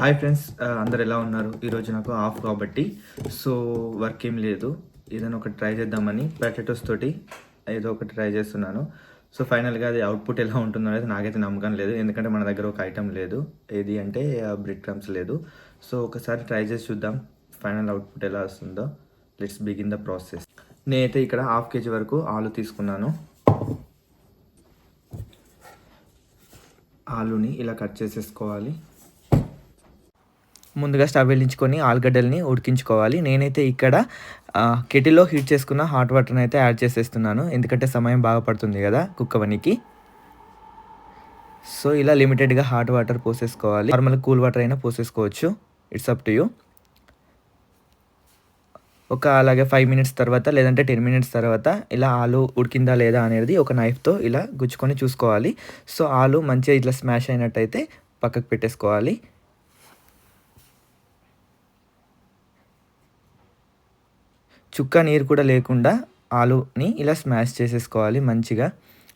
Hi friends అందరు ఎలా ఉన్నారు? ఈరోజు నాకు ఆఫ్ కాబట్టి సో వర్క్ ఏం లేదు. ఏదైనా ఒకటి ట్రై చేద్దామని పొటాటోస్ తోటి ఏదో ఒకటి ట్రై చేస్తున్నాను. సో ఫైనల్గా అది అవుట్పుట్ ఎలా ఉంటుందో అనేది నాకైతే నమ్మకం లేదు. ఎందుకంటే మన దగ్గర ఒక ఐటమ్ లేదు. ఏది అంటే బ్రెడ్ క్రమ్స్ లేదు. సో ఒకసారి ట్రై చేసి చూద్దాం ఫైనల్ అవుట్పుట్ ఎలా వస్తుందో. లెట్స్ బిగిన్ ద ప్రాసెస్ నేనైతే ఇక్కడ హాఫ్ కేజీ వరకు ఆలు తీసుకున్నాను. ఆలుని ఇలా కట్ చేసేసుకోవాలి. ముందుగా స్టవ్ వెలించుకొని ఆలుగడ్డల్ని ఉడికించుకోవాలి. నేనైతే ఇక్కడ కెటిల్లో హీట్ చేసుకున్న హాట్ వాటర్ని అయితే యాడ్ చేసేస్తున్నాను. ఎందుకంటే సమయం బాగా పడుతుంది కదా కుక్కవనికి సో ఇలా లిమిటెడ్గా హాట్ వాటర్ పోసేసుకోవాలి. నార్మల్ కూల్ వాటర్ అయినా పోసేసుకోవచ్చు. It's up to you. ఒక అలాగే ఫైవ్ మినిట్స్ తర్వాత లేదంటే టెన్ మినిట్స్ తర్వాత ఇలా ఆలు ఉడికిందా లేదా అనేది ఒక నైఫ్తో ఇలా గుచ్చుకొని చూసుకోవాలి. సో ఆలు మంచిగా ఇట్లా స్మాష్ అయినట్టయితే పక్కకు పెట్టేసుకోవాలి. చుక్క నీరు కూడా లేకుండా ఆలుని ఇలా స్మాష్ చేసేసుకోవాలి. మంచిగా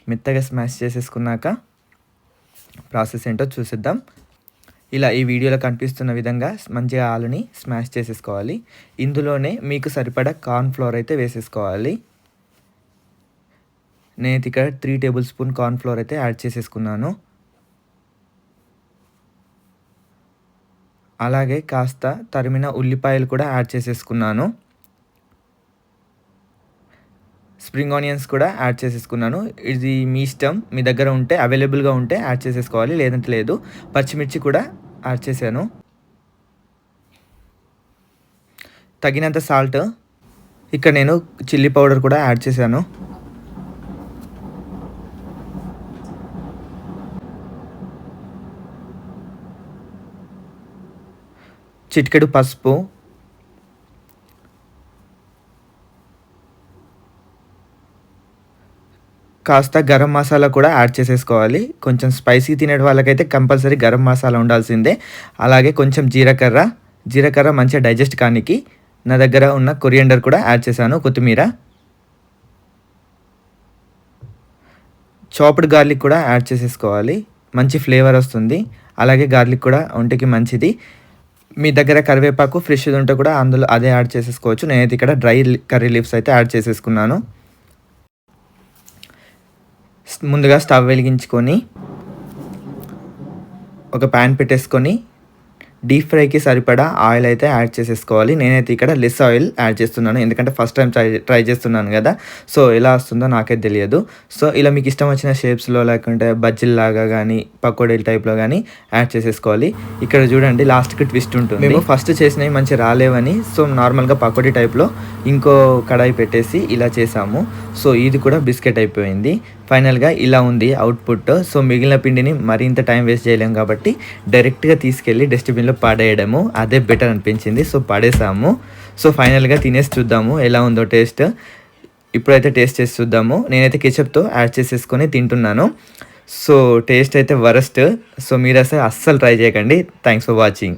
మెత్తగా స్మాష్ చేసేసుకున్నాక ప్రాసెస్ ఏంటో చూసిద్దాం. ఇలా ఈ వీడియోలో కనిపిస్తున్న విధంగా మంచిగా ఆలుని స్మాష్ చేసేసుకోవాలి. ఇందులోనే మీకు సరిపడా కార్న్ ఫ్లోర్ అయితే వేసేసుకోవాలి. నేను ఇక్కడ three tablespoon corn flour అయితే యాడ్ చేసేసుకున్నాను. అలాగే కాస్త తరిమిన ఉల్లిపాయలు కూడా యాడ్ చేసేసుకున్నాను. స్ప్రింగ్ ఆనియన్స్ కూడా యాడ్ చేసేసుకున్నాను. ఇది మీ ఇష్టం. మీ దగ్గర ఉంటే అవైలబుల్గా ఉంటే యాడ్ చేసేసుకోవాలి. లేదంటే లేదు. పచ్చిమిర్చి కూడా యాడ్ చేశాను. తగినంత సాల్ట్. ఇక్కడ నేను చిల్లీ పౌడర్ కూడా యాడ్ చేశాను. చిటికెడు పసుపు. కాస్త గరం మసాలా కూడా యాడ్ చేసేసుకోవాలి. కొంచెం స్పైసీ తినే వాళ్ళకైతే కంపల్సరీ గరం మసాలా ఉండాల్సిందే. అలాగే కొంచెం జీలకర్ర జీలకర్ర మంచిగా డైజెస్ట్ కానికి నా దగ్గర ఉన్న కొరియండర్ కూడా యాడ్ చేశాను కొత్తిమీర. చాప్డ్ గార్లిక్ కూడా యాడ్ చేసేసుకోవాలి. మంచి ఫ్లేవర్ వస్తుంది. అలాగే గార్లిక్ కూడా ఒంటికి మంచిది. మీ దగ్గర కరివేపాకు ఫ్రెష్ ఉంటే కూడా అందులో అదే యాడ్ చేసేసుకోవచ్చు. నేనైతే ఇక్కడ డ్రై కర్రీ లీవ్స్ అయితే యాడ్ చేసేసుకున్నాను. ముందుగా స్టవ్ వెలిగించుకొని ఒక ప్యాన్ పెట్టేసుకొని డీప్ ఫ్రైకి సరిపడా ఆయిల్ అయితే యాడ్ చేసేసుకోవాలి. నేనైతే ఇక్కడ లెస్ ఆయిల్ యాడ్ చేస్తున్నాను. ఎందుకంటే ఫస్ట్ టైం ట్రై ట్రై చేస్తున్నాను కదా. సో ఎలా వస్తుందో నాకైతే తెలియదు. సో ఇలా మీకు ఇష్టం వచ్చిన షేప్స్లో లేకుంటే బజ్జిల్లాగా కానీ పకోడీల టైప్లో కానీ యాడ్ చేసేసుకోవాలి. ఇక్కడ చూడండి లాస్ట్కి ట్విస్ట్ ఉంటుంది. మేము ఫస్ట్ చేసినవి మంచి రాలేవని సో నార్మల్గా పకోడీ టైప్లో ఇంకో కడాయి పెట్టేసి ఇలా చేసాము. సో ఇది కూడా బిస్కెట్ అయిపోయింది. ఫైనల్గా ఇలా ఉంది అవుట్పుట్. సో మిగిలిన పిండిని మరింత టైం వేస్ట్ చేయలేము కాబట్టి డైరెక్ట్గా తీసుకెళ్ళి డస్ట్బిన్లో పడేయడము అదే బెటర్ అనిపించింది. సో పడేసాము. సో ఫైనల్గా తినేసి చూద్దాము ఎలా ఉందో టేస్ట్ ఇప్పుడైతే టేస్ట్ చేసి చూద్దాము. నేనైతే కెచప్తో యాడ్ చేసేసుకొని తింటున్నాను. సో టేస్ట్ అయితే వరస్ట్ సో మీరు అసలు అస్సలు ట్రై చేయకండి. Thanks for watching